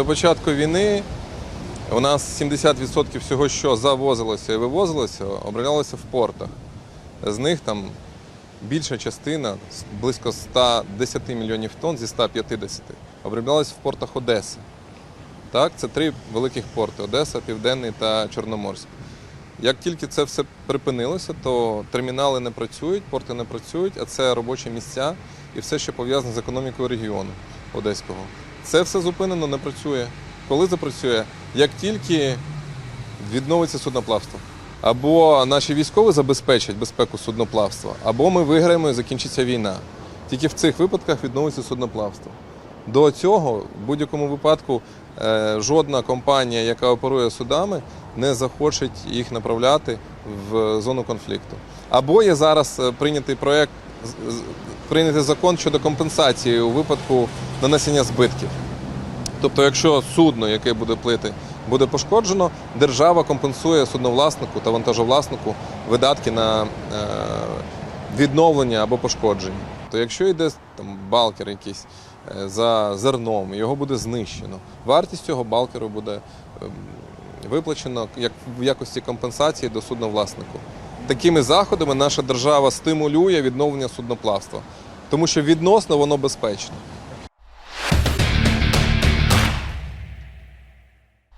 До початку війни у нас 70% всього, що завозилося і вивозилося, оброблялося в портах. З них там більша частина, близько 110 мільйонів тонн зі 150, оброблялося в портах Одеси. Так, це три великих порти Одеса, Південний та Чорноморськ. Як тільки це все припинилося, то термінали не працюють, порти не працюють, а це робочі місця і все, що пов'язане з економікою регіону Одеського. Це все зупинено, не працює. Коли запрацює? Як тільки відновиться судноплавство. Або наші військові забезпечать безпеку судноплавства, або ми виграємо і закінчиться війна. Тільки в цих випадках відновиться судноплавство. До цього, в будь-якому випадку, е, жодна компанія, яка оперує судами, не захоче їх направляти в зону конфлікту. Або є зараз е, прийнятий проект, з- закон щодо компенсації у випадку нанесення збитків. Тобто, якщо судно, яке буде плити, буде пошкоджено, держава компенсує судновласнику та вантажовласнику видатки на е, відновлення або пошкодження. То якщо йде там балкер якийсь е, за зерном, його буде знищено. Вартість цього балкеру буде ем, виплачено як в якості компенсації до судновласнику. Такими заходами наша держава стимулює відновлення судноплавства, тому що відносно воно безпечне.